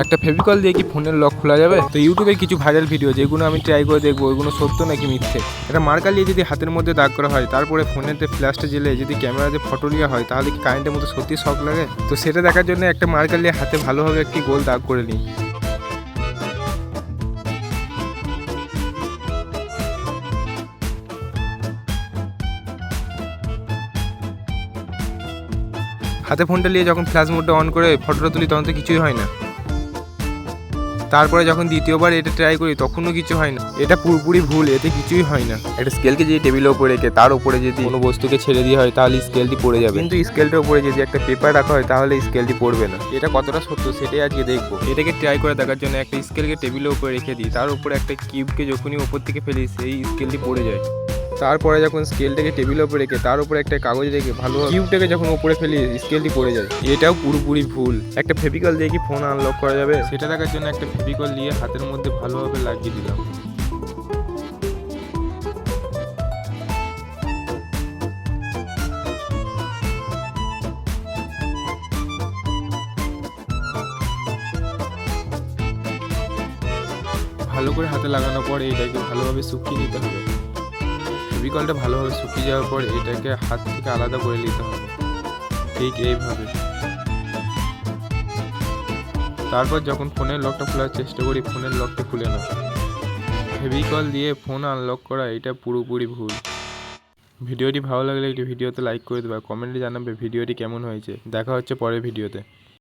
একটা ফেভিকল দিয়ে কি ফোনের লক খোলা যাবে? তো ইউটিউবে কিছু ভাইরাল ভিডিও যেগুলো আমি ট্রাই করে দেখব, ওইগুলো সত্য নাকি মিথ্যে? এটা মার্কা নিয়ে যদি হাতের মধ্যে দাগ করা হয়, তারপরে ফোনেতে ফ্ল্যাশটা জেলে যদি ক্যামেরাতে ফটো নেওয়া হয়, তাহলে কি কারেন্টের মতো সত্যি শখ লাগে? তো সেটা দেখার জন্য একটা মার্কা নিয়ে হাতে ভালোভাবে একটি গোল দাগ করে নিই। হাতে ফোনটা নিয়ে যখন ফ্ল্যাশ মোডটা অন করে ফটোটা তুলি, তখন তো কিছুই হয় না। তারপরে যখন দ্বিতীয়বার এটা ট্রাই করি তখনও কিছু হয় না। এটা পুরোপুরি ভুল এতে কিছুই হয় না। একটা স্কেলকে যদি টেবিলের ওপরে রেখে তার উপরে যদি কোনো বস্তুকে ছেড়ে দিয়ে হয় তাহলে স্কেলটি পড়ে যাবে। কিন্তু স্কেলটার উপরে যদি একটা পেপার রাখা হয় তাহলে স্কেলটি পড়বে না। এটা কতটা সত্য সেটাই আজকে দেখব। এটাকে ট্রাই করে দেখার জন্য একটা স্কেলকে টেবিলের উপরে রেখে দিই তার উপরে একটা কিউবকে যখনই উপর থেকে ফেলি সেই স্কেলটি পড়ে যায়। তারপরে যখন স্কেলটাকে টেবিলের উপরে রেখে তার উপরে একটা কাগজ রেখে ভালো কিউবটাকে যখন উপরে ফেলি স্কেলটি পড়ে যায়। এটাও পুরোপুরি ভুল। একটা ফেভিকল দিয়ে কি ফোন আনলক করা যাবে? সেটা দেখার জন্য একটা ফেভিকল নিয়ে হাতের মধ্যে ভালোভাবে লাগিয়ে দিলাম। ভালো করে হাতে লাগানোর পরে এটাকে ভালোভাবে শুকিয়ে নিতে হবে। ফেভিকলটা ভালোভাবে শুকিয়ে যাওয়ার পর এটাকে হাত থেকে আলাদা করে নিতে হবে। ঠিক এইভাবে। তারপর যখন ফোনের লকটা খোলার চেষ্টা করি, ফোনের লকটা খুলে না ফেভিকল দিয়ে ফোন আনলক করা এটা পুরোপুরি ভুল। ভিডিওটি ভালো লাগলে একটি ভিডিওতে লাইক করে দেবে কমেন্টে জানাবে ভিডিওটি কেমন হয়েছে। দেখা হচ্ছে পরের ভিডিওতে।